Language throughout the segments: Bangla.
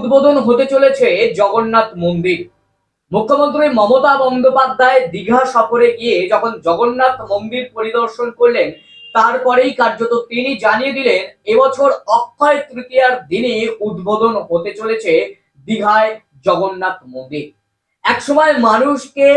উদ্বোধন হতে চলেছে জগন্নাথ মন্দির। মুখ্যমন্ত্রী মমতা বন্দ্যোপাধ্যায় দীঘা সফরে গিয়ে যখন জগন্নাথ মন্দির পরিদর্শন করলেন, তারপরেই কার্যত তিনি জানিয়ে দিলেন, এবছর অক্ষয় তৃতীয়ার দিনে উদ্বোধন হতে চলেছে দীঘায় জগন্নাথ মন্দির। একসময় মানুষকে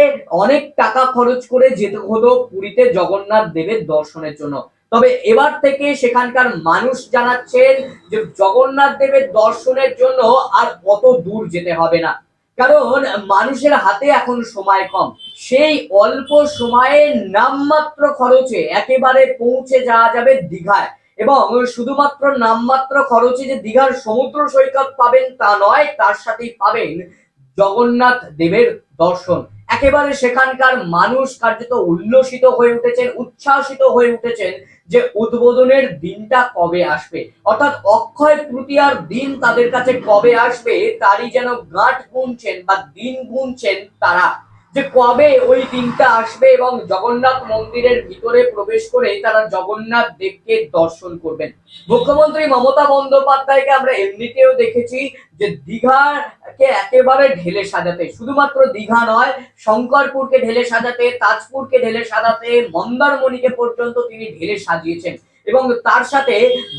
অনেক টাকা খরচ করে যেতে হতো পুরীতে জগন্নাথ দেবের দর্শনের জন্য। তবে এবার থেকে সেখানকার মানুষ জানাচ্ছেন যে জগন্নাথ দেবের দর্শনের জন্য আর অত দূর যেতে হবে না। কারণ মানুষের হাতে এখন সময় কম। সেই অল্প সময়ে নামমাত্র খরচে একেবারে পৌঁছে যাওয়া যাবে দীঘায়। এবং শুধুমাত্র নামমাত্র খরচে যে দীঘার সমুদ্র সৈকত পাবেন তা নয়, তার সাথেই পাবেন জগন্নাথ দেবের দর্শন। একেবারে সেখানকার মানুষ কার্যত উল্লসিত হয়ে উঠেছেন, উচ্ছ্বাসিত হয়ে উঠেছেন যে উদ্বোধনের দিনটা কবে আসবে। অর্থাৎ অক্ষয় তৃতীয়ার দিন তাদের কাছে কবে আসবে, তারই যেন গাঁট গুনছেন বা দিন গুনছেন তারা। যে কবে ওই দিনটা আসবে এবং জগন্নাথ মন্দিরের ভিতরে প্রবেশ করে তারা জগন্নাথ দেবকে দর্শন করবেন। মুখ্যমন্ত্রী মমতা বন্দ্যোপাধ্যায়কে আমরা এমনিতেও দেখেছি যে দীঘাকে একেবারে ঢেলে সাজাতে, শুধুমাত্র দীঘা নয়, শঙ্করপুরকে ঢেলে সাজাতে, তাজপুরকে ঢেলে সাজাতে, মন্দারমণিকে পর্যন্ত তিনি ঢেলে সাজিয়েছেন এবং তার সাথে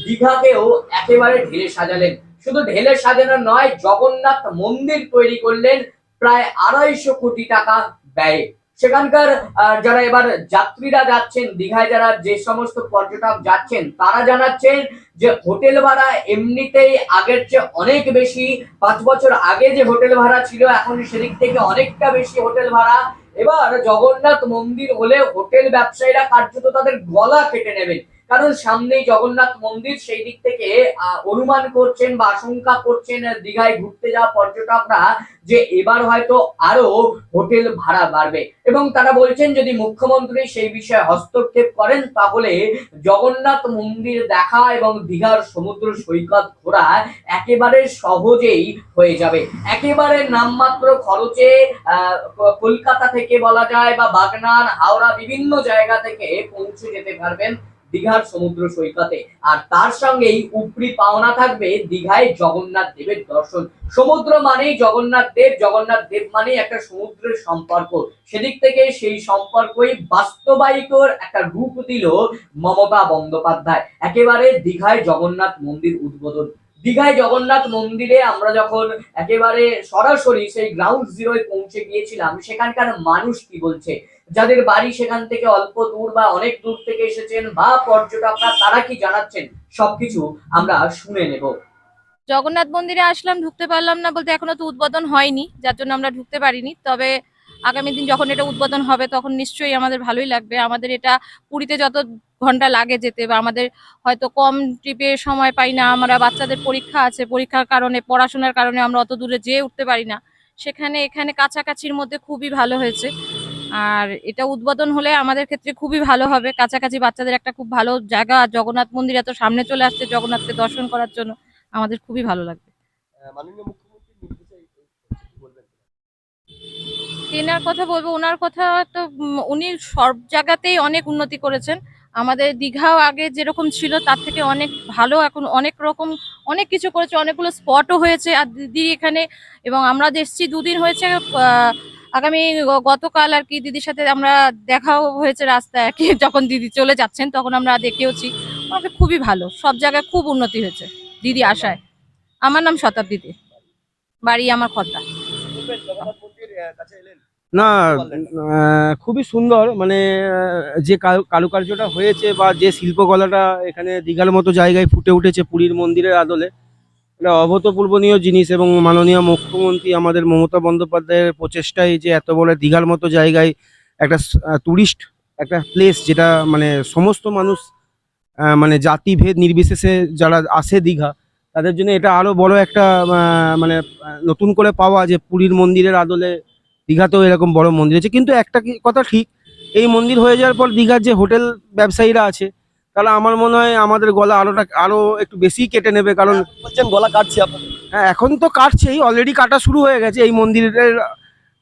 দীঘাকেও একেবারে ঢেলে সাজালেন। শুধু ঢেলে সাজানো নয়, জগন্নাথ মন্দির তৈরি করলেন প্রায় আড়াইশো কোটি টাকা ব্যয়ে। সেখানকার যারা এবার যাত্রীরা যাচ্ছেন, দীঘায় যারা যে সমস্ত পর্যটক যাচ্ছেন, তারা জানাচ্ছেন যে হোটেল ভাড়া এমনিতেই আগের চেয়ে অনেক বেশি। পাঁচ বছর আগে যে হোটেল ভাড়া ছিল, এখন সেদিক থেকে অনেকটা বেশি হোটেল ভাড়া। এবার জগন্নাথ মন্দির হলে হোটেল ব্যবসায়ীরা কার্যত তাদের গলা কেটে নেবেন। কারণ সামনেই জগন্নাথ মন্দির, সেই দিক থেকে অনুমান করছেন বা আশঙ্কা করছেন দীঘায় ঘুরতে যাওয়া পর্যটকরা যে এবার হয়তো আরও হোটেল ভাড়া বাড়বে। এবং তারা বলছেন, যদি মুখ্যমন্ত্রী সেই বিষয়ে হস্তক্ষেপ করেন, তাহলে জগন্নাথ মন্দির দেখা এবং দীঘার সমুদ্র সৈকত ঘোরা একেবারে সহজেই হয়ে যাবে। একেবারে নামমাত্র খরচে কলকাতা থেকে বলা যায় বা বাগনান, হাওড়া বিভিন্ন জায়গা থেকে পৌঁছে যেতে পারবেন দীঘার সমুদ্র সৈকতে। আর তার সঙ্গেই উপরি পাওনা থাকবে দীঘায় জগন্নাথ দেবের দর্শন। সমুদ্র মানেই জগন্নাথ দেব জগন্নাথ দেব মানেই একটা সমুদ্রের সম্পর্ক। সেদিক থেকে সেই সম্পর্কই বাস্তবায়িকর একটা রূপ দিল মমতা বন্দ্যোপাধ্যায়। একেবারে দীঘায় জগন্নাথ মন্দির উদ্বোধন। দীঘায় জগন্নাথ মন্দিরে আমরা যখন একেবারে সরাসরি সেই গ্রাউন্ড জিরোয় পৌঁছে গিয়েছিলাম, সেখানকার মানুষ কি বলছে? যাদের বাড়ি সেখান থেকে অল্প দূর বা অনেক দূর থেকে এসেছেন বা পর্যটকরা, তারা কি জানাচ্ছেন? সবকিছু আমরা শুনে নেব। জগন্নাথ মন্দিরে আসলাম, ঢুকতে পারলাম না বলতে এখনও তো উদ্বোধন হয়নি, যার জন্য আমরা ঢুকতে পারিনি। তবে আগামী দিন যখন এটা উদ্বোধন হবে, তখন নিশ্চয়ই আমাদের ভালোই লাগবে। আমাদের এটা পুরীতে যত ঘণ্টা লাগে যেতে বা আমাদের হয়তো কম ট্রিপে সময় পাই না আমরা বাচ্চাদের পরীক্ষা আছে পরীক্ষার কারণে পড়াশোনার কারণে আমরা অত দূরে যেয়ে উঠতে পারি না। সেখানে এখানে কাছাকাছির মধ্যে খুবই ভালো হয়েছে। আর এটা উদ্বোধন হলে আমাদের ক্ষেত্রে খুবই ভালো হবে। কাছাকাছি বাচ্চাদের একটা খুব ভালো জায়গা আর জগন্নাথ মন্দির এত সামনে চলে আসছে জগন্নাথকে দর্শন করার জন্য আমাদের খুবই ভালো লাগবে। তেনার কথা বলব ওনার কথা তো উনি সব জায়গাতেই অনেক উন্নতি করেছেন। আমাদের দীঘাও আগে যেরকম ছিল, তার থেকে অনেক ভালো। এখন অনেক রকম, অনেক কিছু করেছে, অনেকগুলো স্পটও হয়েছে। আর দিদি এখানে, এবং আমরা এসছি, দুদিন হয়েছে আগামী গতকাল আর কি দিদির সাথে আমরা দেখাও হয়েছে রাস্তায় আর কি। যখন দিদি চলে যাচ্ছেন, তখন আমরা দেখেওছি। আমাকে খুবই ভালো। সব জায়গায় খুব উন্নতি হয়েছে দিদি আশায়। আমার নাম শতাব্দীতে বাড়ি আমার খদ্দা না খুবই সুন্দর মানে যে কারুকার্যটা হয়েছে বা যে শিল্পকলাটা এখানে দীঘার মতো জায়গায় ফুটে উঠেছে পুরীর মন্দিরের আদলে এটা অভূতপূর্বনীয় জিনিস এবং মাননীয় মুখ্যমন্ত্রী আমাদের মমতা বন্দ্যোপাধ্যায়ের প্রচেষ্টায় যে এত বড় দীঘার মতো জায়গায় একটা টুরিস্ট একটা প্লেস যেটা মানে সমস্ত মানুষ মানে জাতিভেদ নির্বিশেষে যারা আসে দীঘা তাদের জন্য এটা আরও বড় একটা মানে নতুন করে পাওয়া যে পুরীর মন্দিরের আদলে দীঘাতেও এরকম বড় মন্দির আছে। কিন্তু একটা কি- কথা ঠিক এই মন্দির হয়ে যাওয়ার পর দীঘার যে হোটেল ব্যবসায়ীরা আছে তাহলে আমার মনে হয় আমাদের গলা আরোটা আরও একটু বেশি কেটে নেবে কারণ বলছেন গলা কাটছে হ্যাঁ এখন তো কাটছেই অলরেডি কাটা শুরু হয়ে গেছে। এই মন্দিরের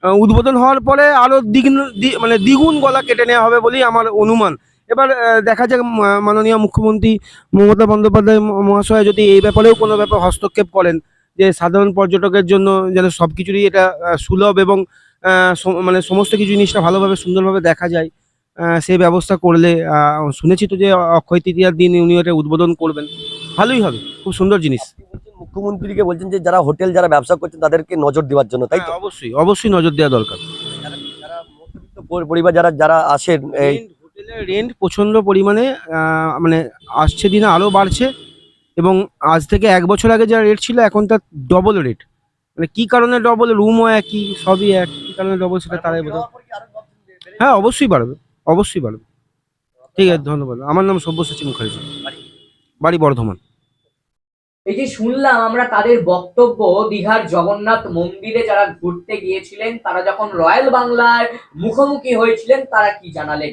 উদ্বোধন হওয়ার পরে আরও দ্বিগুণ মানে দ্বিগুণ গলা কেটে নেওয়া হবে বলেই আমার অনুমান। এবার দেখা যাক মাননীয় মুখ্যমন্ত্রী মমতা বন্দ্যোপাধ্যায় মহাশয় যদি এই ব্যাপারেও কোনো ব্যাপার হস্তক্ষেপ করেন যে সাধারণ পর্যটকের জন্য যেন সব কিছুরই এটা সুলভ এবং মানে সমস্ত কিছু জিনিসটা ভালোভাবে সুন্দরভাবে দেখা যায়। সেই ব্যবস্থা করলে শুনেছি তো যে অক্ষয় তৃতীয়ার দিন উনি এটা উদ্বোধন করবেন। ভালোই হবে খুব সুন্দর জিনিস। মুখ্যমন্ত্রীকে বলছেন যে যারা হোটেল যারা ব্যবসা করছেন তাদেরকে নজর দেওয়ার জন্য তাই হ্যাঁ, অবশ্যই অবশ্যই নজর দেওয়া দরকার। পরিবার যারা যারা আসেন এই হোটেলের রেন্ট প্রচণ্ড পরিমাণে মানে আসছে দিনে আরও বাড়ছে। এবং আজ থেকে এক বছর আগে যা রেট ছিল এখন তার ডবল রেট মানে কি কারণে ডবল রুমও একই সবই এক কি কারণে ডবল সেটা তারাই বোঝে। হ্যাঁ অবশ্যই বাড়বে অবশ্যই বাড়বে। ঠিক আছে ধন্যবাদ। আমার নাম সব্যসাচী মুখার্জি। বাড়ি? বর্ধমান। এই যে শুনলাম আমরা তাদের বক্তব্য দীঘার জগন্নাথ মন্দিরে যারা ঘুরতে গিয়েছিলেন তারা যখন রয়্যাল বাংলার মুখোমুখি হয়েছিলেন তারা কি জানালেন?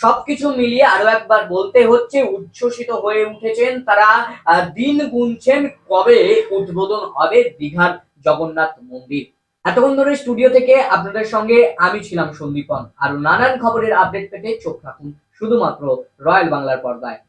সবকিছু মিলিয়ে আরও একবার বলতে হচ্ছে উচ্ছ্বসিত হয়ে উঠেছেন তারা আহ, দিন গুনছেন কবে উদ্বোধন হবে দীঘার জগন্নাথ মন্দির। এতক্ষণ ধরে স্টুডিও থেকে আপনাদের সঙ্গে আমি ছিলাম সন্দীপন। আর নানান খবরের আপডেট পেতে চোখ রাখুন শুধুমাত্র রয়্যাল বাংলার পর্দায়।